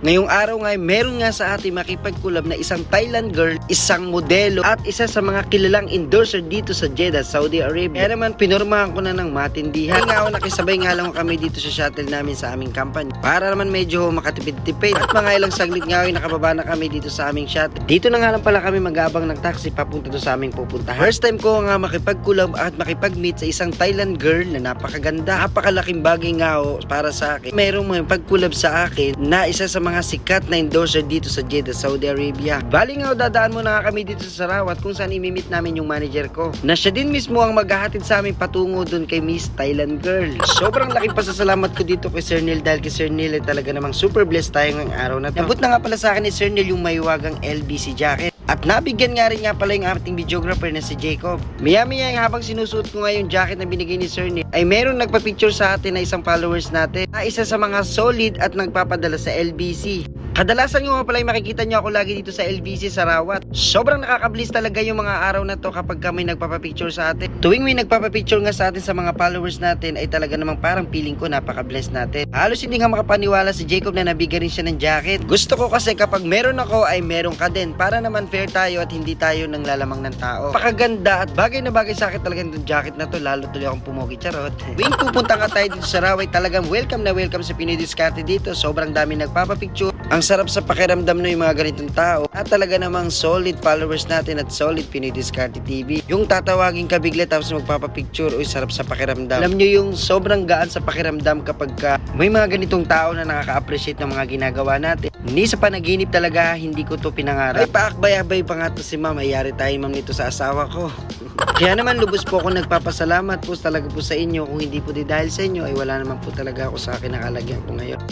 Ngayong araw nga, meron nga sa ating makipagkulab na isang Thailand girl, isang modelo, at isa sa mga kilalang endorser dito sa Jeddah, Saudi Arabia. Kaya naman, pinormahan ko na ng matindihan. Nga ako nakisabay nga lang kami dito sa shuttle namin sa aming company. Para naman medyo makatipid-tipid. At mga ilang saglit nga ay nakababa na kami dito sa aming shuttle. Dito na nga lang pala kami mag-abang ng taxi papunta doon sa aming pupuntahan. First time ko nga makipagkulab at makipag-meet sa isang Thailand girl na napakaganda. Napakalaking bagay nga ako para sa akin. Mayroong mga pagkulab sa akin na isa sa mga sikat na endorser dito sa Jeddah, Saudi Arabia. Bali nga dadaan mo na nga kami dito sa Sarawat kung saan imimit namin yung manager ko. Na siya din mismo ang maghahatid sa amin patungo doon kay Miss Thailand Girl. Sobrang laking pasasalamat ko dito kay Sir Neil dahil kay Sir Neil ay talaga namang super blessed tayo ngayong araw na to. Nabot na nga pala sa akin ni Sir Neil yung maywagang LBC jacket. At nabigyan nga rin nga pala yung ating videographer na si Jacob. Maya-maya habang sinusuot ko nga yung jacket na binigay ni Sir Neil, ay meron nagpa-picture sa atin na isang followers natin na isa sa mga solid at nagpapadala sa LBC. Kadalasan nyo nga pala yung makikita nyo ako lagi dito sa LBC Sarawat. Sobrang nakakablis talaga yung mga araw na to kapag kami nagpapapicture sa atin. Tuwing may nagpapapicture nga sa atin sa mga followers natin ay talaga namang parang feeling ko napaka-bless natin. Halos hindi nga makapaniwala si Jacob na nabigyan rin siya ng jacket. Gusto ko kasi kapag meron ako ay meron ka din para naman fair tayo at hindi tayo nang lalamang ng tao. Pakaganda at bagay na bagay sa akin talaga itong jacket na to lalo tuloy akong pumugi charot. Tuwing pupunta nga tayo dito sa Raway talagang welcome na welcome sa Pinoy Discarte dito. Sobrang dami nagpapapicture. Ang sarap sa pakiramdam ng mga ganitong tao at talaga namang solid followers natin at solid Pinoy Discarte TV. Yung tatawagin ka bigla tapos magpapapicture, uy sarap sa pakiramdam. Alam nyo yung sobrang gaan sa pakiramdam kapag ka may mga ganitong tao na nakaka-appreciate ng mga ginagawa natin. Hindi sa panaginip talaga, hindi ko to pinangarap. Ay paakbay-abay pa nga to si ma'am, ay yari tayo ma'am nito sa asawa ko. Kaya naman lubos po ako nagpapasalamat po talaga po sa inyo. Kung hindi po di dahil sa inyo, ay wala naman po talaga ako sa akin nakalagyan ko ngayon.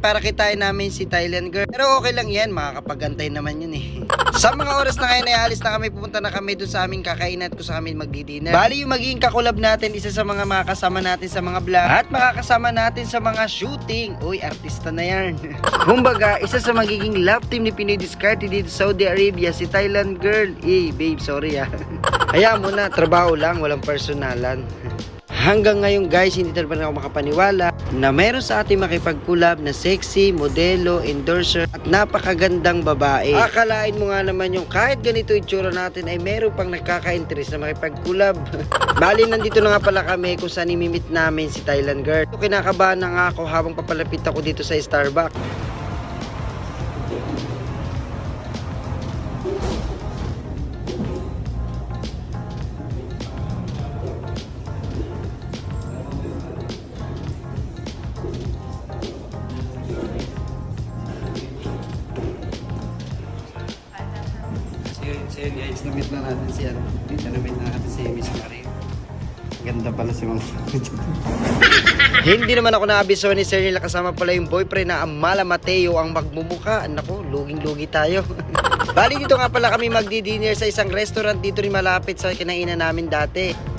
Para kitain namin si Thailand girl. Pero okay lang yan, makakapagantay naman yun eh. sa mga oras na ngayon ay na kami, pupunta na kami doon sa aming kakain at kung sa amin magdi-dinner. Bali yung magiging kakulab natin, isa sa mga makakasama natin sa mga vlog at makakasama natin sa mga shooting. Uy, artista na yan. Kumbaga, isa sa magiging love team ni Pinoy Discarte dito sa Saudi Arabia, si Thailand girl. Eh, babe, sorry ah. Hayaan mo na, trabaho lang, walang personalan. Hanggang ngayon guys, hindi talaga ako makapaniwala na meron sa ating makipagkulab na sexy, modelo, endorser at napakagandang babae. Akalain mo nga naman yung kahit ganito itsura natin ay meron pang nakaka-interest na makipagkulab. Bali, nandito na nga pala kami kung saan imimit namin si Thailand Girl. Kinakabahan na nga ako habang papalapit ako dito sa Starbucks. Si ano, dito namit na natin si Miss Marie. Ganda pala si Ma'am. Hindi naman ako naabiso ni Sir nila kasama pala yung boyfriend na ang Mala Mateo ang magmumuka. Nako, luging-lugi tayo. Bali dito nga pala kami magdi-dinner sa isang restaurant dito rin malapit sa kinainan namin dati.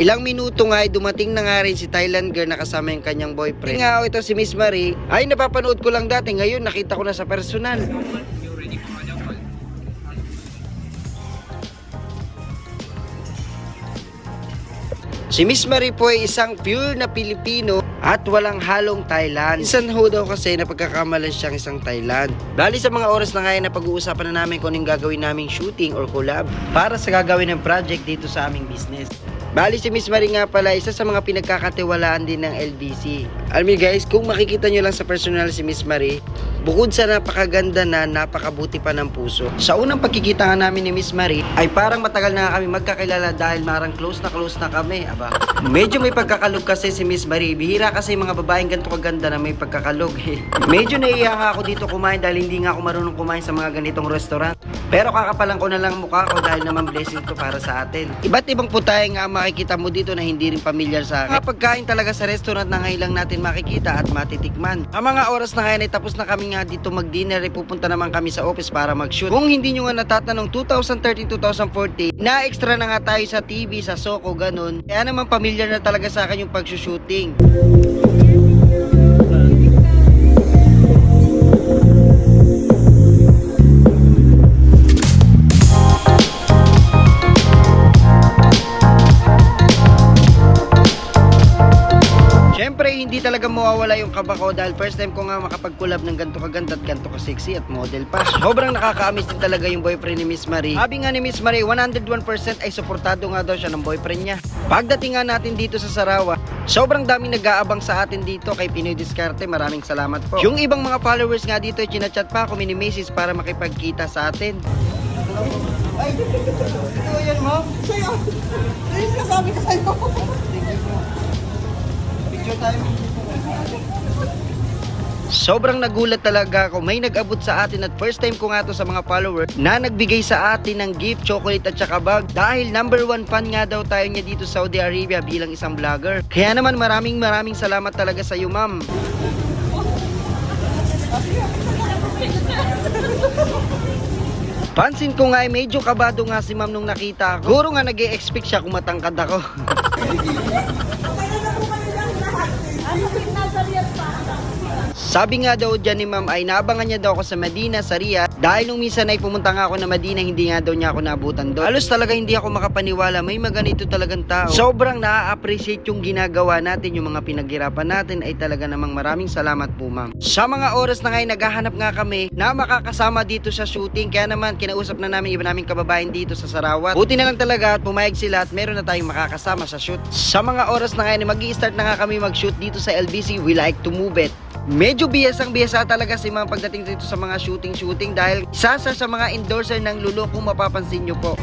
Ilang minuto nga ay dumating na nga rin si Thailand girl na kasama yung kanyang boyfriend. Nga ito si Miss Marie. Ay napapanood ko lang dati. Ngayon nakita ko na sa personal. Si Miss Marie po ay isang pure na Pilipino at walang halong Thailand. Minsan ho daw kasi napagkakamalan siyang isang Thailand. Bali sa mga oras na ngayon na pag-uusapan na namin kung anong gagawin naming shooting or collab para sa gagawin ng project dito sa aming business. Bali si Miss Marie nga pala, isa sa mga pinagkakatiwalaan din ng LBC. Alam niyo guys, kung makikita nyo lang sa personal si Miss Marie, bukod sa napakaganda na napakabuti pa ng puso. Sa unang pagkikita nga namin ni Miss Marie, ay parang matagal na kami magkakilala dahil marang close na close na kami. Aba, medyo may pagkakalog kasi si Miss Marie. Bihira kasi mga babaeng ganito kaganda na may pagkakalog. medyo naiiyak ako dito kumain dahil hindi nga ako marunong kumain sa mga ganitong restaurant. Pero kakapalan ko na lang mukha ko dahil naman blessing to para sa atin. Iba't ibang putahe nga makikita mo dito na hindi rin pamilyar sa akin. Mga pagkain talaga sa restaurant na ngayon lang natin makikita at matitikman. Ang mga oras na ngayon ay tapos na kami nga dito mag-dinner ay pupunta naman kami sa office para mag-shoot. Kung hindi nyo nga natatanong 2013-2014, na extra na nga tayo sa TV, sa Soko, ganun. Kaya naman pamilyar na talaga sa akin yung pag-shooting. Hindi talaga mawawala yung kaba ko dahil first time ko nga makapag-collab ng ganto kaganda at ganto ka-sexy at model pa. Sobrang nakaka-amiss din talaga yung boyfriend ni Miss Marie. Sabi nga ni Miss Marie, 101% ay suportado nga daw siya ng boyfriend niya. Pagdating nga natin dito sa Sarawa, sobrang daming nag-aabang sa atin dito kay Pinoy Discarte. Maraming salamat po. Yung ibang mga followers nga dito, chinachat pa ako mini messages para makipagkita sa atin. Ay, ito yan mo? Sa'yo. Yung sinasabi ko sa'yo? Picture time. Sobrang nagulat talaga ako. May nag-abot sa atin at first time ko nga to sa mga follower na nagbigay sa atin ng gift, chocolate at saka bag. Dahil number one fan nga daw tayo niya dito sa Saudi Arabia bilang isang vlogger. Kaya naman maraming maraming salamat talaga sa iyo ma'am. Pansin ko nga ay medyo kabado nga si ma'am nung nakita ko. Guro nga nag expect siya kung matangkad ako. Marian Pata. Sabi nga daw dyan ni ma'am ay naabangan niya daw ako sa Medina, sa Riyadh. Dahil nung minsan ay pumunta nga ako na Medina, hindi nga daw niya ako naabutan doon. Halos talaga hindi ako makapaniwala, may maganito talagang tao. Sobrang na-appreciate yung ginagawa natin, yung mga pinaghirapan natin ay talaga namang maraming salamat po ma'am. Sa mga oras na ngayon, naghahanap nga kami na makakasama dito sa shooting. Kaya naman, kinausap na namin iba naming kababayan dito sa Sarawat. Buti na lang talaga at pumayag sila at meron na tayong makakasama sa shoot. Sa mga oras na ngayon, mag start na nga kami mag-shoot dito sa LBC. We like to move it. Medyo biyasang biyasa talaga si mga pagdating dito sa mga shooting-shooting dahil isa sa, mga endorser ng Lulu kung mapapansin nyo po.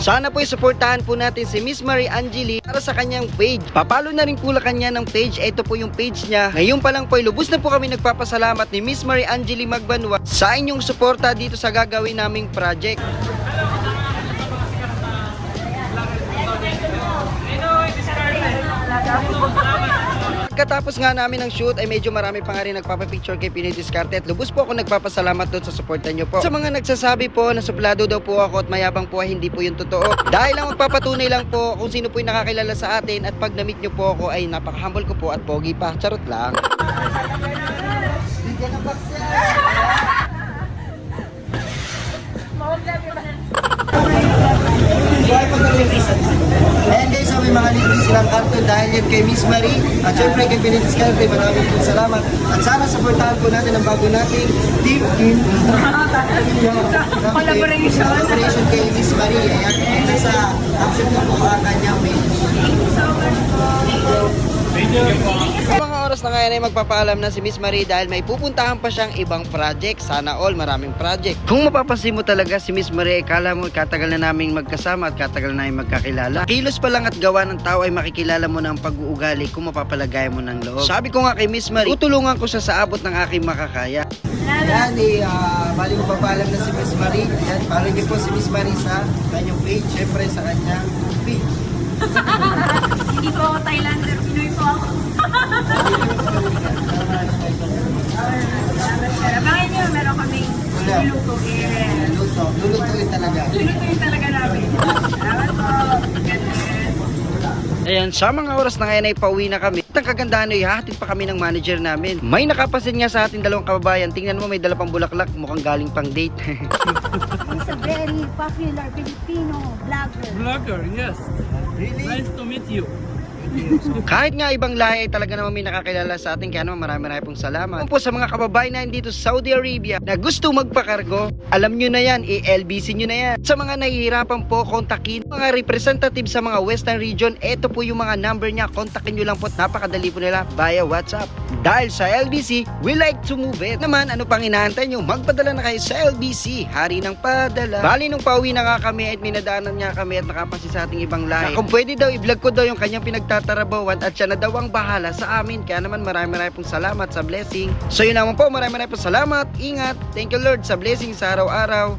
Sana po suportahan po natin si Miss Marie Angeli para sa kanyang page. Papalo na rin po la kanya ng page. Ito po yung page niya. Ngayon pa lang po ay lubos na po kami nagpapasalamat ni Miss Marie Angeli Magbanwa sa inyong suporta dito sa gagawin naming project. Pagkatapos nga namin ng shoot ay medyo marami pa nga rin nagpapapicture kay Pinoy Discarte at lubos po ako nagpapasalamat doon sa suporta nyo po. Sa mga nagsasabi po na suplado daw po ako at mayabang po ay hindi po yung totoo. Dahil lang magpapatunay lang po kung sino po yung nakakilala sa atin at pag na-meet nyo po ako ay napaka-humble ko po at pogi pa. Charot lang. Ayan guys, so may mga libre silang karton dahil yan kay Miss Marie at syempre kay Benedict Scalpe, maraming po salamat. At sana supportahan po natin ang bago nating team in Collaboration. collaboration kay Miss Marie. Ayan, ito sa action na po ang kanyang page. Sa mga oras na ngayon ay magpapaalam na si Miss Marie dahil may pupuntahan pa siyang ibang project. Sana all, maraming project. Kung mapapansin mo talaga si Miss Marie, kala mo katagal na naming magkasama at katagal na namin magkakilala. Kilos pa lang at gawa ng tao ay makikilala mo ng pag-uugali kung mapapalagay mo ng loob. Sabi ko nga kay Miss Marie, tutulungan ko siya sa abot ng aking makakaya. Yan, eh, uh, bali mo papaalam na si Miss Marie. Yan, follow niyo po si Miss Marie sa kanyang page, syempre sa kanyang page. Hindi po ako Thailander, Pinoy po ako. Bakit nyo, meron niluto. Yes. Luto, lulutuin talaga. Nilutuin talaga namin. Salamat po. Ayan, sa mga oras na ngayon ay pauwi na kami. At ang kagandahan ay hahatid pa kami ng manager namin. May nakapasin nga sa ating dalawang kababayan. Tingnan mo, may dala pang bulaklak. Mukhang galing pang date. He's a very popular Filipino vlogger. Vlogger, yes. Really? Nice to meet you. Kahit nga ibang lahi ay talaga naman may nakakilala sa atin kaya naman marami marami pong salamat. Po sa mga kababayan natin dito sa Saudi Arabia na gusto magpakargo, alam nyo na yan, i-LBC nyo na yan. Sa mga nahihirapan po, kontakin mga representative sa mga western region, eto po yung mga number niya, kontakin nyo lang po, napakadali po nila via WhatsApp. Dahil sa LBC, we like to move it. Naman, ano pang inaantay nyo? Magpadala na kayo sa LBC, hari ng padala. Bali nung pauwi na nga kami at minadaanan nga kami at nakapansin sa ating ibang lahi. Kung pwede daw, i-vlog ko daw yung kanyang pinagtatarabawan at siya na daw ang bahala sa amin. Kaya naman marami marami pong salamat sa blessing. So yun naman po, marami marami pong salamat. Ingat. Thank you Lord sa blessing sa araw-araw.